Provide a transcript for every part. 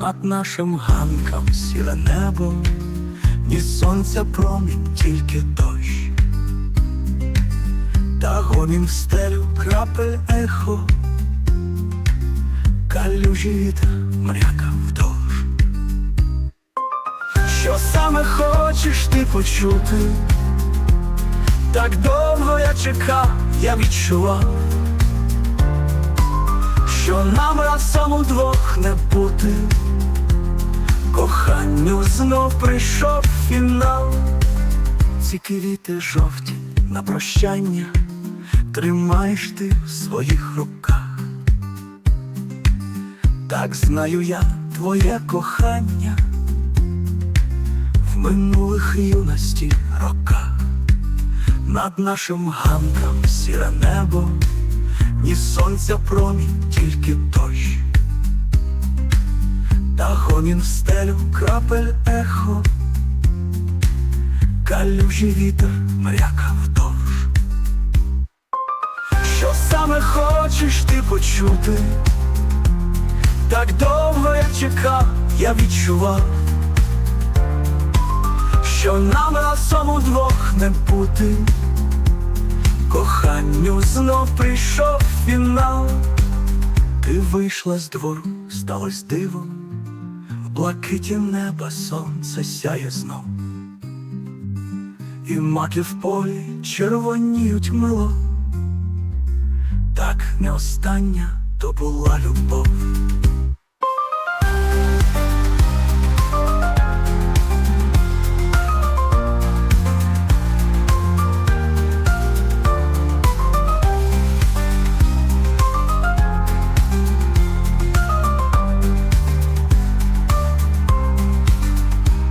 над нашим ганком сіре небо, ні сонця промінь, тільки дощ. Та гомін в стелю крапель ехо, калюжі вітер мряка вдовж. Що саме хочеш ти почути? Так довго я чекав, я відчував, що нам разом удвох не бути. Коханню знов прийшов фінал, ці квіти жовті на прощання тримаєш ти в своїх руках. Так знаю я твоє кохання в минулих юності роках. Над нашим ганком сіре небо, ні сонця промінь, тільки дощ. Та гомін в стелю крапель ехо, калюжі вітер мряка вдовж. Що саме хочеш ти почути? Так довго я чекав, я відчував, що нам разом удвох не бути. Коханню знов прийшов фінал, ти вийшла з двору, сталось дивом, в блакиті неба сонце сяє знов, і маки в полі червоніють мило, так не остання то була любов.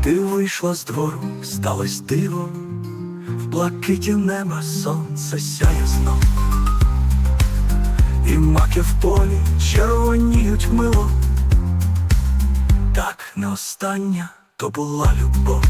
Ти вийшла з двору, сталось диво, в блакиті неба сонце сяє знов. І маки в полі червоніють мило. Так не остання то була любов.